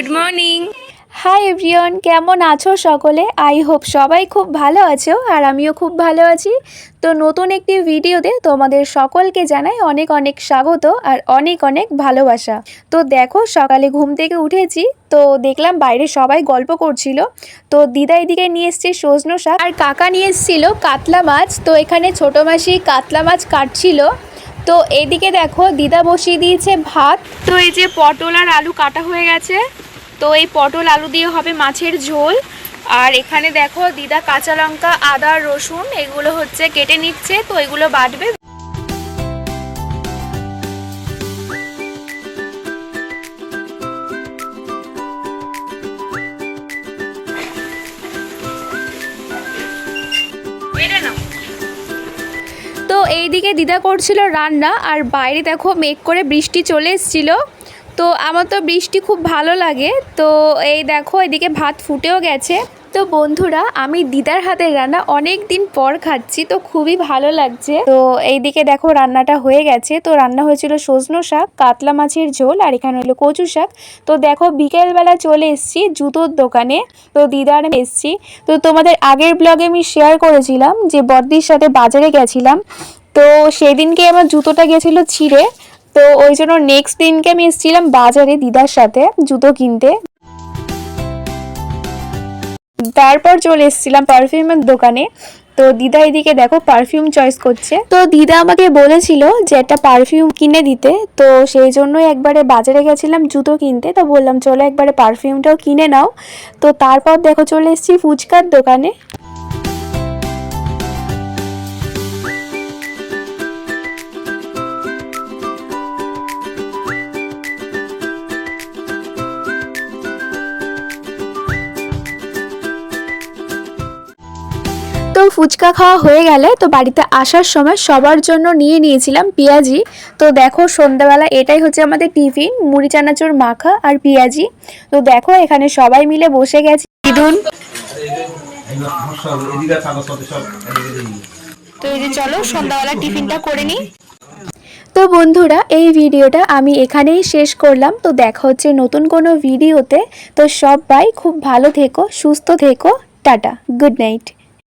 Good morning hi everyone কেমন আছো সকলে? আই হোপ সবাই খুব ভালো আছো আর আমিও খুব ভালো আছি। তো নতুন একটি ভিডিওতে তোমাদের সকলকে জানাই অনেক অনেক স্বাগত আর অনেক অনেক ভালোবাসা। তো দেখো, সকালে ঘুম থেকে উঠেছি। তো দেখলাম বাইরে সবাই গল্প করছিল। তো দিদা এদিকে নিয়ে এসছে সজনো শাক আর কাকা নিয়ে এসেছিল কাতলা মাছ। তো এখানে ছোটো মাসি কাতলা মাছ কাটছিল। তো এদিকে দেখো, দিদা বসিয়ে দিয়েছে ভাত। তো এই যে পটল আর আলু কাটা হয়ে গেছে। তো এই পটল আলু দিয়ে হবে মাছের ঝোল। আর এখানে দেখো দিদা কাঁচা লঙ্কা, আদা, রসুন, এগুলো হচ্ছে কেটে নিচ্ছে, তো এগুলো বাটবে। তো এইদিকে দিদা করছিল রান্না, আর বাইরে দেখো মেঘ করে বৃষ্টি চলে এসেছিল। তো আমার তো বৃষ্টি খুব ভালো লাগে। তো এই দেখো, এদিকে ভাত ফুটেও গেছে। তো বন্ধুরা, আমি দিদার হাতের রান্না অনেক দিন পর খাচ্ছি, তো খুবই ভালো লাগছে। তো এইদিকে দেখো, রান্নাটা হয়ে গেছে। তো রান্না হয়েছিল সজনো শাক, কাতলা মাছের ঝোল, আর এখানে হলো কচু শাক। তো দেখো, বিকেলবেলা চলে এসেছি জুতোর দোকানে। তো দিদার এসেছি। তো তোমাদের আগের ব্লগে আমি শেয়ার করেছিলাম যে বর্দির সাথে বাজারে গেছিলাম। তো সেদিনকে আমার জুতোটা গেছিল ছিঁড়ে। তো ওই জন্য নেক্সট দিনকে আমি এসেছিলাম বাজারে দিদার সাথে জুতো কিনতে। তারপর চলে এসেছিলাম পারফিউমের দোকানে। তো দিদা এদিকে দেখো পারফিউম চয়েস করছে। তো দিদা আমাকে বলেছিল যে একটা পারফিউম কিনে দিতে। তো সেই জন্যই একবারে বাজারে গেছিলাম জুতো কিনতে। তো বললাম, চলো একবারে পারফিউমটাও কিনে নাও। তো তারপর দেখো চলে এসেছি ফুচকার দোকানে। তো ফুচকা খাওয়া হয়ে গেলে তো বাড়িতে আসার সময় সবার জন্য নিয়ে নিয়েছিলাম পেঁয়াজি। তো দেখো সন্ধ্যাবেলা এটাই হচ্ছে আমাদের টিফিন মুড়ি চানাচুর মাখা আর পেঁয়াজি। তো দেখো এখানে সবাই মিলে বসে গেছি। তো এই যে চলো সন্ধ্যাবেলা টিফিনটা করে নিই। তো বন্ধুরা এই ভিডিওটা আমি এখানেই শেষ করলাম। তো দেখা হচ্ছে নতুন কোনো ভিডিওতে। তো সবাই খুব ভালো থেকো সুস্থ থেকো। Tata good night.